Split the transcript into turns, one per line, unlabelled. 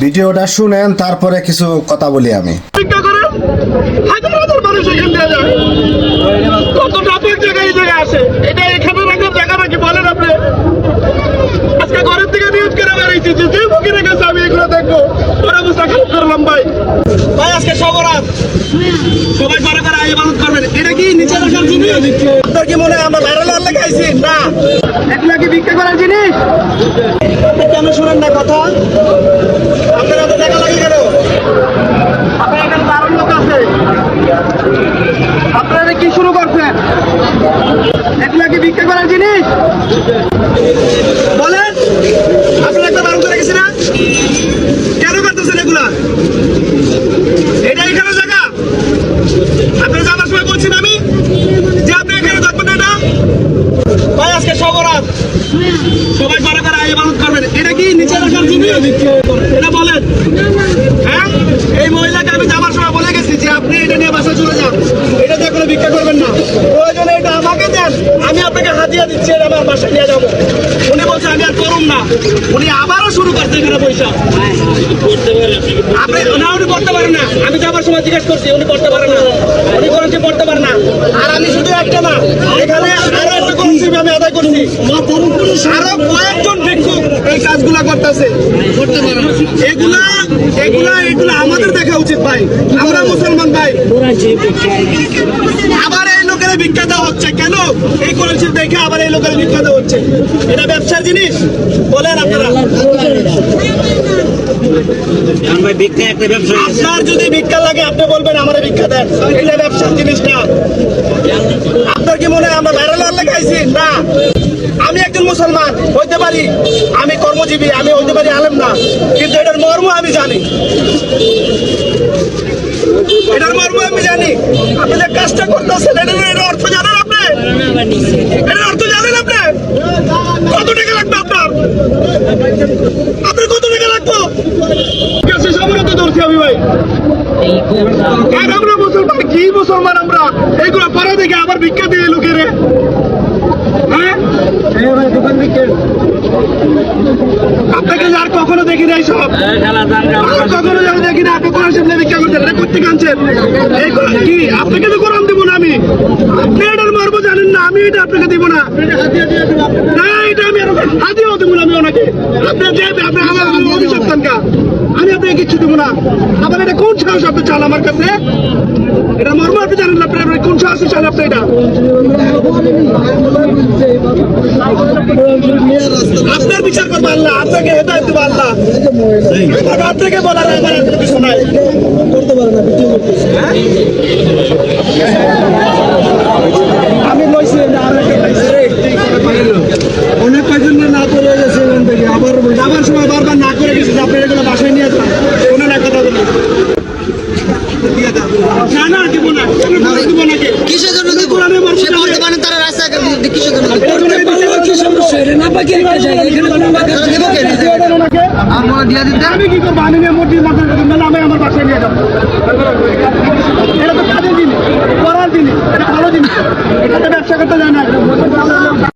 ভিডিওটা শুনেন, তারপরে কিছু কথা বলি আমি।
এটা কি জিনিস? কি মনে হয় না। করার জিনিস? কেন শুনেন না কথা আপনার হাতে টাকা লাগে গেল আপনার এখানে দারুণ লোক আছে আপনারা কি শুরু করছেন এগুলা কি ভিক্ষা করার জিনিস যে আপনি না ভাই, আজকে সবরাত সবাই করে করে করবেন। এটা কি নিচে রাখার জিনিস এটা বলেন। হ্যাঁ? এই মহিলাকে আমি যাবার সময় বলে গেছি যে আপনি এটা নিয়ে বাসা চলে যান এটা দিয়ে কোনো ভিক্ষা করবেন না প্রয়োজনে এটা আমাকে দেন আমি হাতিয়ে দিচ্ছি এটা আমার বাসায় নিয়ে যাব। উনি বলছে আমি আর করুন না। উনি আবারও শুরু করছে এখানে পয়সা আপনি না উনি করতে পারেন না। আমি যাবার সময় জিজ্ঞেস করছি উনি করতে পারেন না। উনি করেছে করতে পারেন না। আর আমি শুধু একটা না এখানে আরও একটা করছি আমি আদায় করছি। আরও কয়েকজন ভিক্ষুক এই কাজগুলা করতেছে। এগুলা এগুলা এগুলা আমাদের দেখা উচিত ভাই। আমরা মুসলমান ভাই। আবার এই লোকের ভিক্ষা দেওয়া হচ্ছে। এই করেছে দেখে আবার এই লোকের দেওয়া হচ্ছে। এটা ব্যবসার জিনিস? বলেন আপনারা। আপনার যদি ভিক্ষা লাগে আপনি বলবেন আমার ভিক্ষা দেন। এটা ব্যবসার জিনিস না। আপনার কি মনে হয় আমরা ভাইরাল হওয়ার লেগে না। আমি একজন মুসলমান হইতে পারি। আমি কর্মজীবী আমি হইতে পারি আলেম না। কিন্তু এটার মর্ম আমি জানি। এটার মর্ম আমি জানি। আপনি যে কাজটা করতেছেন এটার অর্থ জানেন আপনি এটার অর্থ জানেন আপনি কত টাকা আপনার কত টাকা ধরছি আমি ভাই। আমরা মুসলমান, কি মুসলমান আমরা? এইগুলো পরে দেখে আবার ভিক্ষা দিয়ে হ্যাঁ? আপনাকে আর কখনো দেখি নাই সব। কখনো যেন দেখি না আপনি কোরআন ভিক্ষা করছেন এইগুলো কি? আপনাকে তো কোরআন দিব না আমি। আপনি এটার মারবো জানেন না। এটা আপনাকে দিব না। না, এটা আমি হাতিও দেবো না আমি ওনাকে। আপনি যাবে আপনি আমার অভিশাপ কানকা আমি আপনাকে কিচ্ছু দেবো না। আবার এটা কোন সাহস আপনি চান আমার কাছে? এটা মর্ম আপনি জানেন না আপনি আপনি কোন সাহসে চান আপনি এটা? আপনার বিচার করব আল্লাহ, আপনাকে হেদায়ত বলার আমার কিছু নাই। আমি লইছি আর একটা পাইছি অনেক কয়জন না করে গেছে এখান থেকে আবার যাবার সময় বারবার না করে গেছে আপনার এগুলো বাসায় নিয়ে যান। শোনেন এক কথা বলি না না দিব না। দিব নাকি
কিসের জন্য দিব? সে
না।
বলতে পারেন তারা রাস্তায় কিসের জন্য? আমরা দিয়া দিতে
আমি কি করব? আমি মোটি মাথার কথা আমি আমার বাসায় নিয়ে যাব।